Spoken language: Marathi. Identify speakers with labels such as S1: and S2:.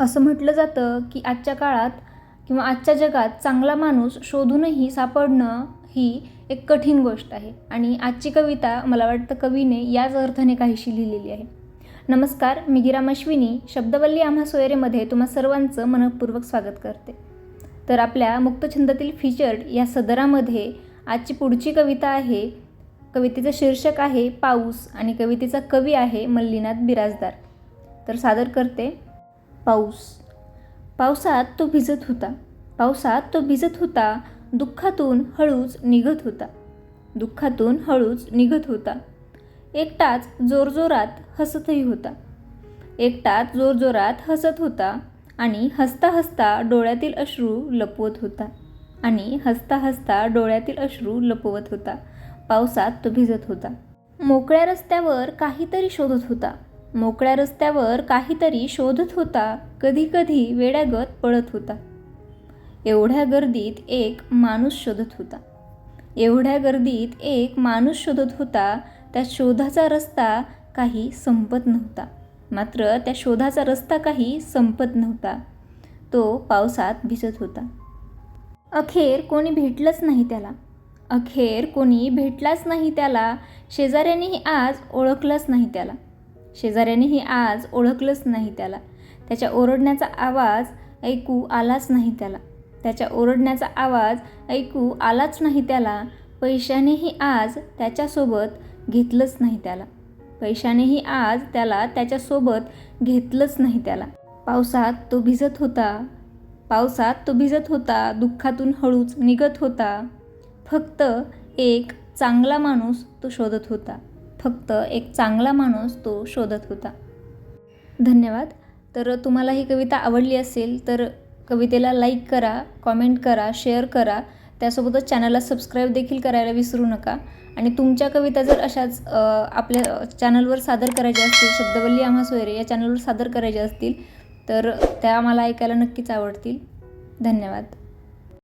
S1: असं म्हटलं जातं की आजच्या काळात किंवा आजच्या जगात चांगला माणूस शोधूनही सापडणं ही एक कठीण गोष्ट आहे. आणि आजची कविता मला वाटतं कवीने याच अर्थाने काहीशी लिहिलेली आहे. नमस्कार मी गिराम अश्विनी शब्दवल्ली आम्हा सोयरेमध्ये तुम्हा सर्वांचं मनपूर्वक स्वागत करते. तर आपल्या मुक्तछंदातील फीचर्ड या सदरामध्ये आजची पुढची कविता आहे. कवितेचं शीर्षक आहे पाऊस आणि कवितेचा कवी आहे मल्लीनाथ बिराजदार. तर सादर करते. पाऊस. पावसात तो भिजत होता. पावसात तो भिजत होता दुःखातून हळूच निघत होता. दुःखातून हळूच निघत होता. एकटाच जोरजोरात हसतही होता. एकटाच जोरजोरात हसत होता आणि हसता हसता डोळ्यातील अश्रू लपवत होता. आणि हसता हसता डोळ्यातील अश्रू लपवत होता. पावसात तो भिजत होता. मोकळ्या रस्त्यावर काहीतरी शोधत होता. मोकळ्या रस्त्यावर काहीतरी शोधत होता. कधीकधी वेड्यागत पळत होता. एवढ्या गर्दीत एक माणूस शोधत होता. एवढ्या गर्दीत एक माणूस शोधत होता त्या शोधाचा रस्ता काही संपत नव्हता. मात्र त्या शोधाचा रस्ता काही संपत नव्हता. तो पावसात भिजत होता. अखेर कोणी भेटलंच नाही त्याला. अखेर कोणी भेटलाच नाही त्याला. शेजाऱ्यांनीही आज ओळखलंच नाही त्याला. शेजाऱ्यानेही आज ओळखलंच नाही त्याला. त्याच्या ओरडण्याचा आवाज ऐकू आलाच नाही त्याला. त्याच्या ओरडण्याचा आवाज ऐकू आलाच नाही त्याला. पैशानेही आज त्याच्यासोबत घेतलंच नाही त्याला. पैशानेही आज त्याला त्याच्यासोबत घेतलंच नाही त्याला. पावसात तो भिजत होता. पावसात तो भिजत होता. दुःखातून हळूच निघत होता. फक्त एक चांगला माणूस तो शोधत होता. फक्त एक चांगला माणूस तो शोधत होता. धन्यवाद. तर तुम्हाला ही कविता आवडली असेल तर कवितेला लाईक करा कॉमेंट करा शेअर करा. त्यासोबतच चॅनलला सबस्क्राईब देखील करायला विसरू नका. आणि तुमच्या कविता जर अशाच आपल्या चॅनलवर सादर करायच्या असतील शब्दवल्ली आम्हा सोयरे या चॅनलवर सादर करायच्या असतील तर त्या आम्हाला ऐकायला नक्कीच आवडतील. धन्यवाद.